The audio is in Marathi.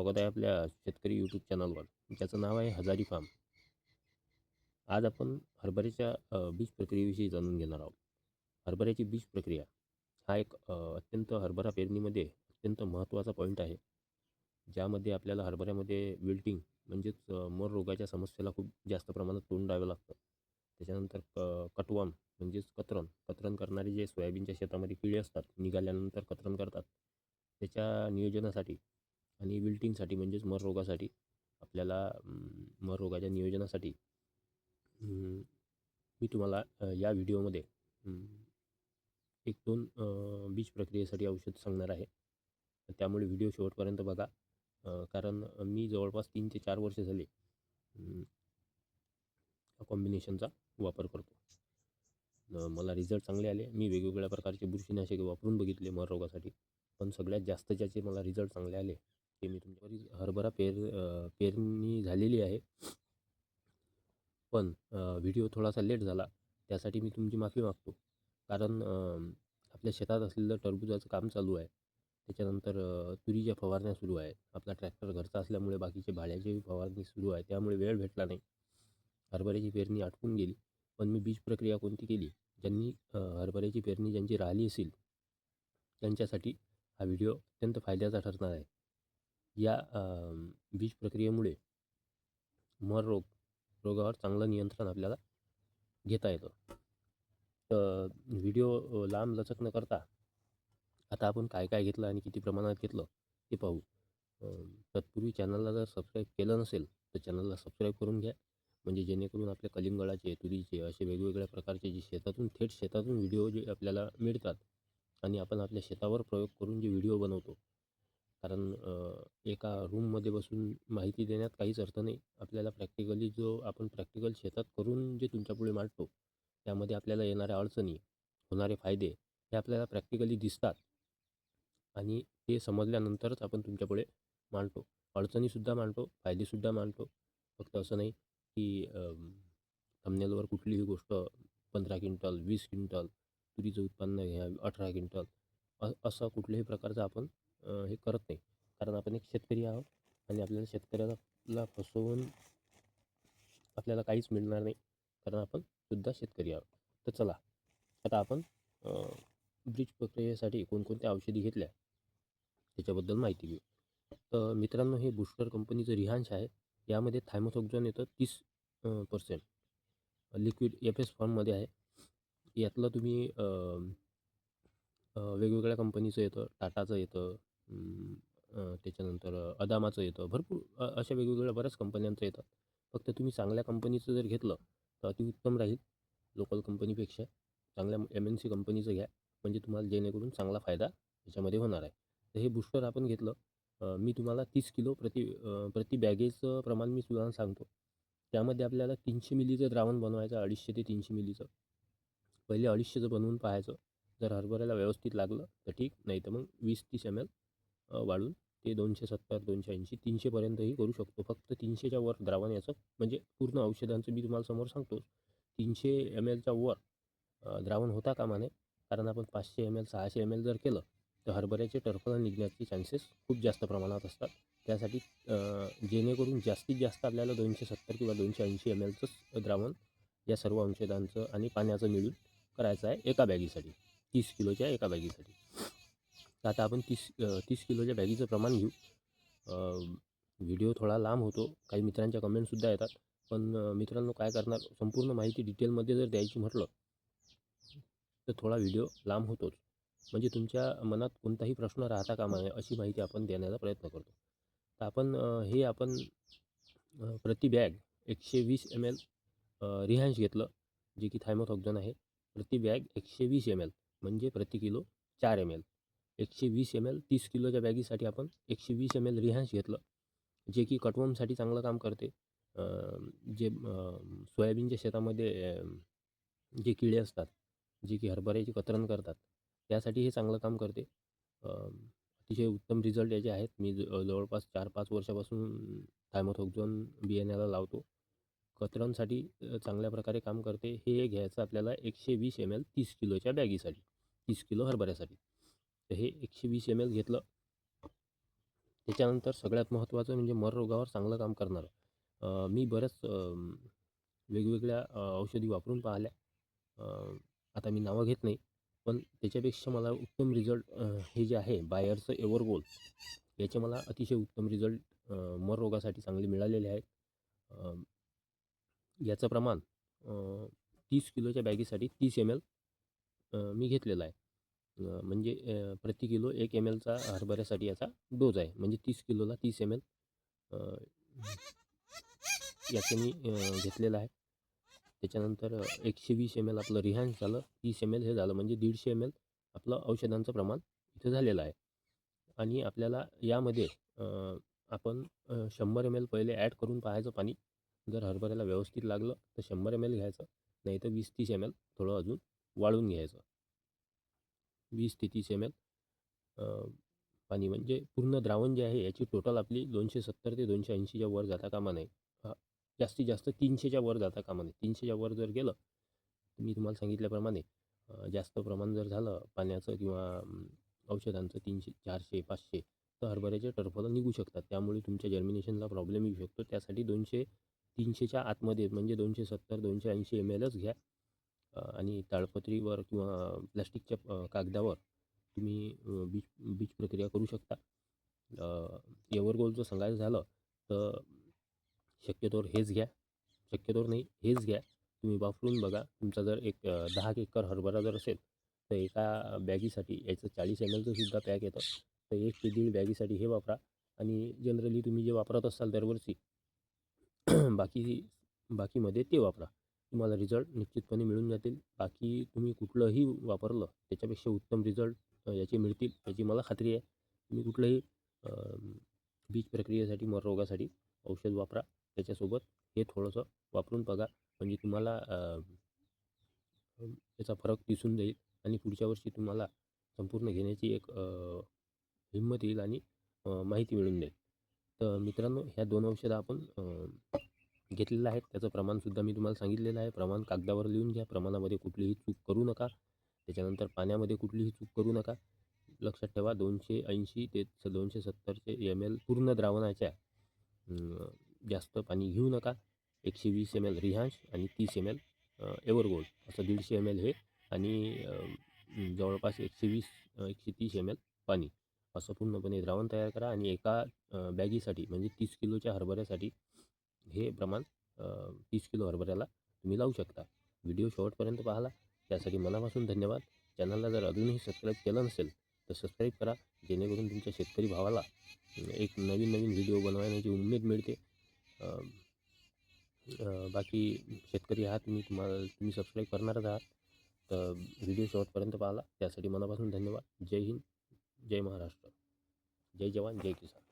स्वागत आहे आपल्या शेतकरी यूट्यूब चॅनलवर ज्याचं नाव आहे हजारी फार्म आज आपण हरभऱ्याच्या बीज प्रक्रियेविषयी जाणून घेणार आहोत. हरभऱ्याची बीज प्रक्रिया हा एक अत्यंत हरभरा पेरणीमध्ये अत्यंत महत्त्वाचा पॉईंट आहे. ज्यामध्ये आपल्याला हरभऱ्यामध्ये विल्टिंग म्हणजेच मोर रोगाच्या समस्येला खूप जास्त प्रमाणात तोंड द्यावं लागतं. त्याच्यानंतर क कटवाम म्हणजेच कतरण. कतरण करणारे जे सोयाबीनच्या शेतामध्ये किडे असतात निघाल्यानंतर कतरण करतात. त्याच्या नियोजनासाठी आणि विल्टिंगसाठी म्हणजेच मर रोगासाठी आपल्याला अम, मर रोगाच्या नियोजनासाठी मी तुम्हाला या व्हिडिओमध्ये एक दोन बीज प्रक्रियेसाठी औषध सांगणार आहे. त्यामुळे व्हिडिओ शेवटपर्यंत बघा. कारण मी जवळपास तीन ते चार वर्ष झाले कॉम्बिनेशनचा वापर करतो. मला रिझल्ट चांगले आले. मी वेगवेगळ्या प्रकारचे बुरशीनाशके वापरून बघितले मर रोगासाठी पण सगळ्यात जास्त ज्याचे मला रिझल्ट चांगले आले ते मी तुमच्या हरभरा पेर पेरणी झालेली आहे. पण व्हिडिओ थोडासा लेट झाला त्यासाठी मी तुमची माफी मागतो. कारण आपल्या शेतात असलेलं टरबूजाचं काम चालू आहे. त्याच्यानंतर तुरीच्या फवारण्या सुरू आहेत. आपला ट्रॅक्टर घरचा असल्यामुळे बाकीचे भाड्याची फवारणी सुरू आहे. त्यामुळे वेळ भेटला नाही. हरभऱ्याची पेरणी आटपून गेली. पण मी बीज प्रक्रिया कोणती केली? ज्यांनी हरभऱ्याची पेरणी ज्यांची राहिली असेल त्यांच्यासाठी हा व्हिडिओ अत्यंत फायद्याचा ठरणार आहे. या बीज प्रक्रियेमुळे मर रोग रोगावर चांगलं नियंत्रण आपल्याला घेता येतं. तर व्हिडिओ लांब लचक न करता आता आपण काय काय घेतलं आणि किती प्रमाणात घेतलं ते पाहू. तत्पूर्वी चॅनलला जर सबस्क्राईब केलं नसेल तर चॅनलला सबस्क्राईब करून घ्या. म्हणजे जेणेकरून आपल्या कलिंगळाचे तुरीचे असे वेगवेगळ्या प्रकारचे जे शेतातून थेट शेतातून व्हिडिओ जे आपल्याला मिळतात आणि आपण आपल्या शेतावर प्रयोग करून जे व्हिडिओ बनवतो कारण एका रूममध्ये बसून माहिती देण्यात काहीच अर्थ नाही. आपल्याला प्रॅक्टिकली जो आपण प्रॅक्टिकल शेतात करून जे तुमच्यापुढे मांडतो त्यामध्ये आपल्याला येणाऱ्या अडचणी होणारे फायदे हे आपल्याला प्रॅक्टिकली दिसतात. आणि ते समजल्यानंतरच आपण तुमच्यापुढे मांडतो. अडचणीसुद्धा मांडतो फायदेसुद्धा मांडतो. फक्त असं नाही की थंबनेलवर कुठलीही गोष्ट पंधरा क्विंटल वीस क्विंटल तुरीचं उत्पन्न घ्या अठरा क्विंटल असं कुठल्याही प्रकारचं आपण हे करत नाही. कारण आपण एक शेतकरी आहोत आणि आपल्याला शेतकऱ्याला फसवून आपल्याला काहीच मिळणार नाही. कारण आपण सुद्धा शेतकरी आहोत. तर चला आता आपण ब्रिज ब्रीज प्रक्रियेसाठी कोणकोणत्या औषधी घेतल्या त्याच्याबद्दल माहिती घेऊ. तर मित्रांनो हे बुस्टर कंपनीचं रिहांश आहे. यामध्ये थायमोसॉक्झॉन येतं तीस पर्सेंट लिक्विड एफ एस फॉर्ममध्ये आहे. यातलं तुम्ही वेगवेगळ्या कंपनीचं येतं टाटाचं येतं अ, त्याच्यानंतर अदामाचं येतं. भरपूर अ, अशा वेगवेगळ्या बऱ्याच कंपन्यांचं येतं फक्त तुम्ही चांगल्या कंपनीचं जर घेतलं तर अतिउत्तम राहील लोकल कंपनीपेक्षा चांगल्या एम एन सी कंपनीचं घ्या. म्हणजे तुम्हाला जेणेकरून चांगला फायदा याच्यामध्ये होणार आहे. तर हे बूस्टर आपण घेतलं. अ, मी तुम्हाला तीस किलो प्रति अ, प्रति बॅगेचं प्रमाण मी तुम्हाला सांगतो. त्यामध्ये आपल्याला तीनशे मिलीचं द्रावण बनवायचं अडीचशे ते तीनशे मिलीचं. पहिले अडीचशेचं बनवून पाहायचं. जर हरभऱ्याला व्यवस्थित लागलं तर ठीक. नाही तर मग वीस तीस एम एल वाढून ते दोनशे सत्तर दोनशे ऐंशी तीनशेपर्यंतही करू शकतो. फक्त तीनशेच्या वर द्रावण याचं म्हणजे पूर्ण औषधांचं मी तुम्हाला समोर सांगतो. तीनशे एम एलच्या वर द्रावण होता कामा नये कारण आपण पाचशे एम एल सहाशे एम एल जर केलं तर हरभऱ्याचे टरफलं निघण्याचे चान्सेस खूप जास्त प्रमाणात असतात. त्यासाठी जेणेकरून जास्तीत जास्त आपल्याला दोनशे सत्तर किंवा दोनशे ऐंशी एम एलचंच द्रावण या सर्व औषधांचं आणि पाण्याचं मिळून करायचं आहे एका बॅगीसाठी तीस किलोच्या एका बॅगीसाठी. तर आता आपण तीस तीस किलोच्या बॅगीचं प्रमाण घेऊ. व्हिडिओ थोडा लांब होतो. काही मित्रांच्या कमेंटसुद्धा येतात. पण मित्रांनो काय करणार? संपूर्ण माहिती डिटेलमध्ये जर द्यायची म्हटलं तर थोडा व्हिडिओ लांब होतोच. म्हणजे तुमच्या मनात कोणताही प्रश्न राहता कामा नये अशी माहिती आपण देण्याचा प्रयत्न करतो. तर आपण हे आपण प्रति बॅग एकशे वीस एम एल रिहांश घेतलं जे की थायमोथॉक्झॉन आहे. प्रति बॅग एकशे वीस एम एल म्हणजे प्रति किलो चार एम एल एकशे वीस एम एल तीस किलोच्या बॅगीसाठी आपण एकशे वीस एम एल रिहांश घेतलं. जे की कटवमसाठी चांगलं काम करते. जे सोयाबीनच्या शेतामध्ये जे किडे असतात जे की हरभऱ्याची कतरण करतात त्यासाठी हे चांगलं काम करते. अतिशय उत्तम रिझल्ट याचे आहेत. मी ज- जवळपास चार पाच वर्षापासून थायमोथोक्झोन बियाण्याला लावतो. कतरणसाठी चांगल्या प्रकारे काम करते. हे घ्यायचं आपल्याला एकशे वीस एम एल तीस किलोच्या बॅगीसाठी तीस किलो हरभऱ्यासाठी. तर हे एकशे वीस एम एल घेतलं. त्याच्यानंतर सगळ्यात महत्त्वाचं म्हणजे मर रोगावर चांगलं काम करणारं. मी बऱ्याच वेगवेगळ्या औषधी वापरून पाहिल्या. आता मी नावं घेत नाही पण त्याच्यापेक्षा मला उत्तम रिझल्ट हे जे आहे बायरचं एव्हरगोल याचे मला अतिशय उत्तम रिझल्ट मर रोगासाठी चांगले मिळालेले आहेत. याचं प्रमाण तीस किलोच्या बॅगेसाठी तीस एम एल मी घेतलेलं आहे. म्हणजे प्रति किलो एक एम एलचा हरभऱ्यासाठी याचा डोज आहे. म्हणजे तीस किलोला तीस एम एल. याचं मी घेतलेलं आहे. त्याच्यानंतर एकशे वीस एम एल आपलं रिहान्स झालं. तीस एम एल हे झालं. म्हणजे दीडशे एम एल आपलं औषधांचं प्रमाण इथं झालेलं आहे. आणि आपल्याला यामध्ये आपण शंभर एम एल पहिले ॲड करून पाहायचं पाणी. जर हरभऱ्याला व्यवस्थित लागलं तर शंभर एम एल घ्यायचं. नाही तर वीस तीस एम एल थोडं अजून वाढवून घ्यायचं. वीस ते तीस एम एल पाणी म्हणजे पूर्ण द्रावण जे आहे याची टोटल आपली दोनशे सत्तर ते दोनशे ऐंशीच्या वर जाता कामा नये. जास्तीत जास्त तीनशेच्या वर जाता कामा नये. तीनशेच्या वर जर गेलं मी तुम्हाला सांगितल्याप्रमाणे जास्त प्रमाण जर झालं पाण्याचं किंवा औषधांचं तीनशे चारशे पाचशे तर हरभऱ्याचे टरफलं निघू शकतात. त्यामुळे तुमच्या जर्मिनेशनला प्रॉब्लेम येऊ शकतो. त्यासाठी दोनशे तीनशेच्या आतमध्ये म्हणजे दोनशे सत्तर दोनशे ऐंशी एम एलच घ्या. आणि ताडपत्रीवर किंवा प्लॅस्टिकच्या कागदावर तुम्ही बीच बीज बीज प्रक्रिया करू शकता. एवरगोल जर सांगायचं झालं तर शक्यतोवर हेच घ्या. शक्यतोवर नाही हेच घ्या. तुम्ही वापरून बघा. तुमचा जर एक दहा एकर हरभरा जर असेल तर एका बॅगीसाठी याचं चाळीस एम एलचं सुद्धा पॅक येतं. तर एक ते दीड बॅगीसाठी हे वापरा. आणि जनरली तुम्ही जे वापरत असाल दरवर्षी बाकी बाकीमध्ये ते वापरा. तुम्हाला रिझल्ट निश्चितपणे मिळून जातील. बाकी तुम्ही कुठलंही वापरलं त्याच्यापेक्षा उत्तम रिझल्ट याचे मिळतील याची मला खात्री आहे. तुम्ही कुठलंही बीज प्रक्रियेसाठी मर रोगासाठी औषध वापरा. त्याच्यासोबत हे थोडंसं वापरून बघा. म्हणजे तुम्हाला याचा फरक दिसून जाईल आणि पुढच्या वर्षी तुम्हाला संपूर्ण घेण्याची एक हिंमत येईल आणि माहिती मिळून जाईल. तर मित्रांनो ह्या दोन औषधं आपण घेतलेलं आहे. त्याचं प्रमाणसुद्धा मी तुम्हाला सांगितलेलं आहे. प्रमाण कागदावर लिहून घ्या. प्रमाणामध्ये कुठलीही चूक करू नका. त्याच्यानंतर पाण्यामध्ये कुठलीही चूक करू नका. लक्षात ठेवा दोनशे ऐंशी ते दोनशे सत्तरचे एम एल पूर्ण द्रावणाच्या जास्त पाणी घेऊ नका. एकशे वीस एम एल रिहांश आणि तीस एम एल एव्हरगोल्ड असं दीडशे एम एल हे आणि जवळपास एकशे वीस एकशे तीस एम एल पाणी. असं पूर्णपणे द्रावण तयार करा आणि एका बॅगीसाठी म्हणजे तीस किलोच्या हरभऱ्यासाठी हे प्रमाण तीस किलो हरभऱ्याला तुम्ही लावू शकता. व्हिडिओ शेवटपर्यंत पाहला त्यासाठी मनापासून धन्यवाद. चॅनलला जर अजूनही सबस्क्राईब केलं नसेल तर सबस्क्राईब करा जेणेकरून तुमच्या शेतकरी भावाला एक नवीन नवीन व्हिडिओ बनवण्याची उमेद मिळते. बाकी शेतकरी आहात तुम्ही तुम्हाला तुम्ही सबस्क्राईब करणारच आहात. तर व्हिडिओ शेवटपर्यंत पाहिला त्यासाठी मनापासून धन्यवाद. जय हिंद जय महाराष्ट्र. जय जवान जय किसान.